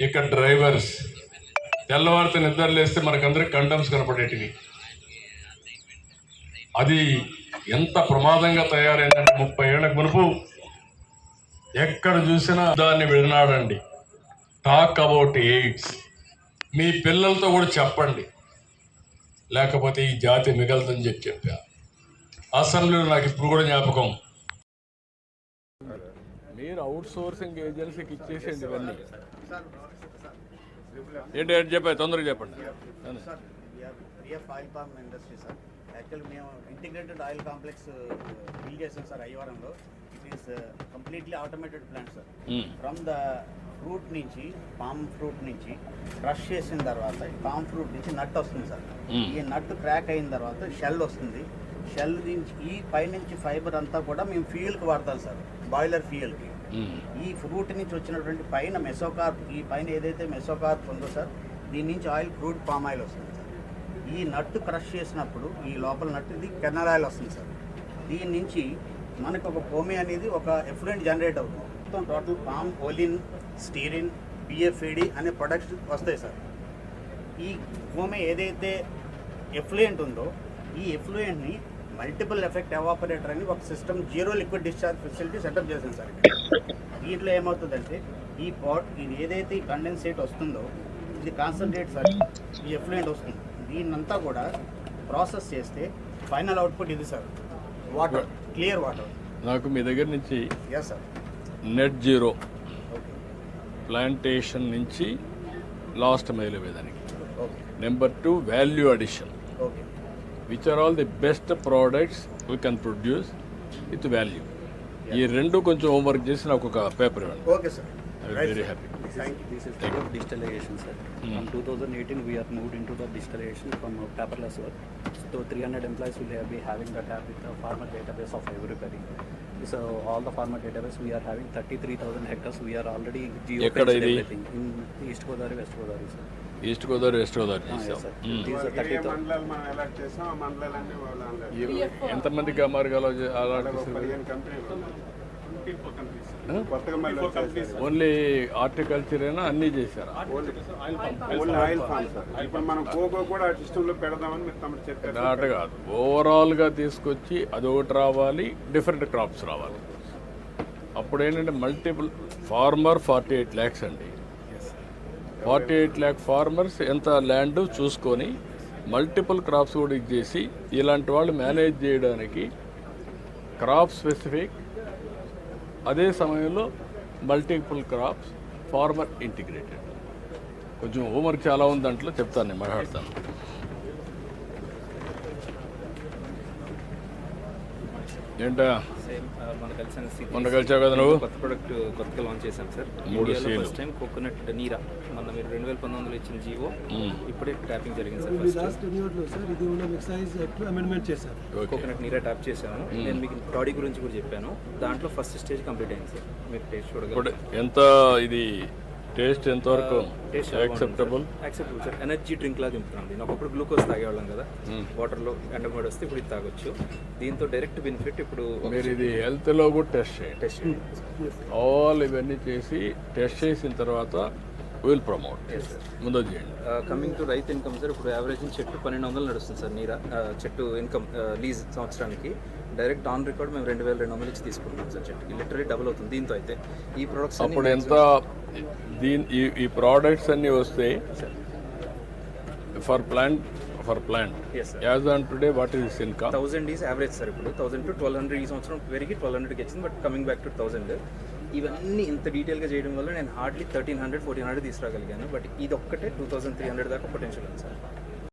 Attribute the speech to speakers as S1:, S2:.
S1: ఇక డ్రైవర్స్ తెల్లవారితో నిద్ర లేస్తే మనకందరికి కండమ్స్ కనపడేటివి. అది ఎంత ప్రమాదంగా తయారైందంటే ముప్పై ఏళ్ళకు మునుపు ఎక్కడ చూసినా దాన్ని వినాడండి టాక్ అబౌట్ ఎయిడ్స్ మీ పిల్లలతో కూడా చెప్పండి. లేకపోతే ఈ జాతి మిగలదని చెప్పి చెప్పా. అసెంబ్లీలో నాకు ఇప్పుడు కూడా జ్ఞాపకం మీరు అవుట్ సోర్సింగ్ ఏజెన్సీకి ఇచ్చేసేయండి ఇవన్నీ. ఏంటి ఏంటి చెప్పాయి తొందరగా చెప్పండి.
S2: Oil palm industry sir. Actual మేము ఇంటిగ్రేటెడ్ ఆయిల్ కాంప్లెక్స్ బిల్డ్ చేసాం sir అయ్యవరంలో it is completely automated plant sir. From the fruit నుంచి పామ్ ఫ్రూట్ నుంచి క్రష్ చేసిన తర్వాత పామ్ ఫ్రూట్ నుంచి నట్ వస్తుంది సార్.
S1: Hmm.
S2: ఈ నట్ క్రాక్ అయిన తర్వాత షెల్ వస్తుంది. షెల్ నుంచి ఈ పైనుంచి ఫైబర్ అంతా కూడా మేము ఫ్యూయల్కి వాడతాం సార్ బాయిలర్ ఫ్యూయల్కి. ఈ ఫ్రూట్ నుంచి వచ్చినటువంటి పైన మెసోకార్ప్ ఈ పైన ఏదైతే మెసోకార్ప్ ఉందో సార్ దీని నుంచి ఆయిల్ ఫ్రూట్ పామ్ ఆయిల్ వస్తుంది సార్. ఈ నట్టు క్రష్ చేసినప్పుడు ఈ లోపల నట్టు ఇది కెన్నర్ ఆయిల్ వస్తుంది సార్. దీని నుంచి మనకు ఒక పోమి అనేది ఒక ఎఫ్లూయెంట్ జనరేట్ అవుతుంది. మొత్తం total palm olein stearin BFAD అనే ప్రొడక్ట్స్ వస్తాయి సార్. ఈ భూమి ఏదైతే ఎఫ్లూయెంట్ ఉందో ఈ ఎఫ్లూయెంట్ని మల్టిపుల్ ఎఫెక్ట్ ఎవాపరేటర్ అని ఒక system zero liquid discharge facility setup చేశాను సార్. దీంట్లో ఏమవుతుందంటే ఈ పాట్ ఇది ఏదైతే ఈ కండెన్సేట్ వస్తుందో ఇది కాన్సన్ట్రేట్ సార్ ఈ ఎఫ్లూయెంట్ వస్తుంది. దీన్నంతా కూడా ప్రాసెస్ చేస్తే ఫైనల్ అవుట్పుట్ ఇది సార్. వాటర్ క్లియర్ వాటర్
S1: నాకు మీ దగ్గర నుంచి
S2: yes sir
S1: net zero plantation నుంచి లాస్ట్ మైల్ వేదానికి
S2: okay
S1: number two value addition
S2: okay
S1: which are all the best products we can produce with value ఈ రెండు కొంచెం హోంవర్క్ చేసి నాకు ఒక పేపర్ ఇవ్వండి
S2: okay sir
S1: very happy
S3: This is type of distillation, sir. From 2018, we are moved into the distillation from uh, paperless work. So 300 employees will have- be having the tab with the farmer database of everybody. So all the farmer database, we are having 33,000 hectares. We are already geofenced
S1: ఇది?
S3: everything in East Godavari, West Godavari, sir.
S1: East Godavari west Godavari
S3: yes,
S1: చేసాం
S3: sir.
S1: Hmm.
S3: These are
S4: ఏ
S3: 30,000.
S4: మండలాలు మనం elect చేసాం ఆ మండలాలన్నీ వాళ్ళు అందరూ
S1: ఎంతమందికి
S4: వచ్చేసారు.
S1: ఓన్లీ హార్టికల్చర్ అయినా అన్నీ చేశారా? నాట కాదు. ఓవరాల్గా తీసుకొచ్చి అదొకటి రావాలి డిఫరెంట్ క్రాప్స్ రావాలి. అప్పుడు ఏంటంటే multiple farmer forty eight lakhs అండి. ఫార్టీ ఎయిట్ ల్యాక్ ఫార్మర్స్ ఎంత ల్యాండ్ చూసుకొని మల్టిపుల్ క్రాప్స్ కూడా ఇచ్చేసి ఇలాంటి వాళ్ళు మేనేజ్ చేయడానికి క్రాప్ స్పెసిఫిక్ అదే సమయంలో మల్టిపుల్ క్రాప్స్ ఫార్మర్ ఇంటిగ్రేటెడ్ కొంచెం హోంవర్క్ చాలా ఉంది దాంట్లో చెప్తాను నేను మాట్లాడతాను. ఏంటా?
S5: కలిసిన
S1: మొన్న కలిసావు కదా నువ్వు?
S5: కొత్త ప్రొడక్ట్ కొత్తగా లాంచ్ చేశాం సార్.
S1: మూడు
S5: ఇండియాలో. ఫస్ట్ టైం కోకోనట్ నీరా. మన మీరు రెండు వేల పంతొమ్మిదిలో ఇచ్చిన జీవో. ఇప్పుడే ట్యాపింగ్ జరిగింది సార్ ఫస్ట్
S6: లాస్ట్ న్యూట్లో సార్ ఇది ఉన్న ఎక్సైజ్ యాక్ట్ అమెండ్మెంట్ చేశారు.
S5: కోకోనట్ నీరా ట్యాప్ చేశాను. నేను మీకు బాడీ గురించి కూడా చెప్పాను. దాంట్లో ఫస్ట్ స్టేజ్ కంప్లీట్ అయింది సార్. మీరు టేస్ట్ చూడగలరు.
S1: ఎంత ఇది టేస్ట్ ఎంతవరకు acceptable
S5: acceptable sir energy drink లాగా దింపుతున్నాం దీన్ని. ఒకప్పుడు గ్లూకోజ్ తాగేవాళ్ళం కదా. వాటర్లో ఎండమూడి వస్తే ఇప్పుడు ఇది తాగొచ్చు. దీంతో డైరెక్ట్ బెనిఫిట్ ఇప్పుడు
S1: మీరు ఇది హెల్త్లో కూడా టెస్ట్ చేయండి.
S5: టెస్ట్
S1: ఆల్ ఇవన్నీ చేసి టెస్ట్ చేసిన తర్వాత విల్ ప్రమోట్ ముందు చేయండి.
S5: కమింగ్ టు రైతు ఇన్కమ్ సార్ ఇప్పుడు యావరేజ్ చెట్టు పన్నెండు వందలు నడుస్తుంది సార్ నీరా? ఆ, చెట్టు ఇన్కమ్ లీజ్ సంవత్సరానికి. డైరెక్ట్ ఆన్ రికార్డ్ మేము రెండు వేల రెండు వందలు ఇచ్చి తీసుకుంటున్నాం సార్ చెట్టుకి. లిటరీ డబుల్ అవుతుంది దీంతో అయితే. ఈ ప్రొడక్ట్స్
S1: అప్పుడు ఎంత దీని ఈ ఈ ప్రోడక్ట్స్ అన్నీ వస్తే for plant for plant. As on today what is income
S5: thousand is average sir ఇప్పుడు. థౌసండ్ టు ట్వెల్వ్ హండ్రెడ్ ఈ సంవత్సరం పెరిగి ట్వెల్వ్ హండ్రెడ్కి వచ్చింది but coming back to thousand ఇవన్నీ ఇంత డీటెయిల్గా చేయడం వల్ల నేను hardly thirteen hundred fourteen hundred తీసుకురాగలిగాను. But ఇది ఒక్కటే టూ థౌసండ్ త్రీ హండ్రెడ్ దాకా పొటెన్షియల్ ఉంది సార్.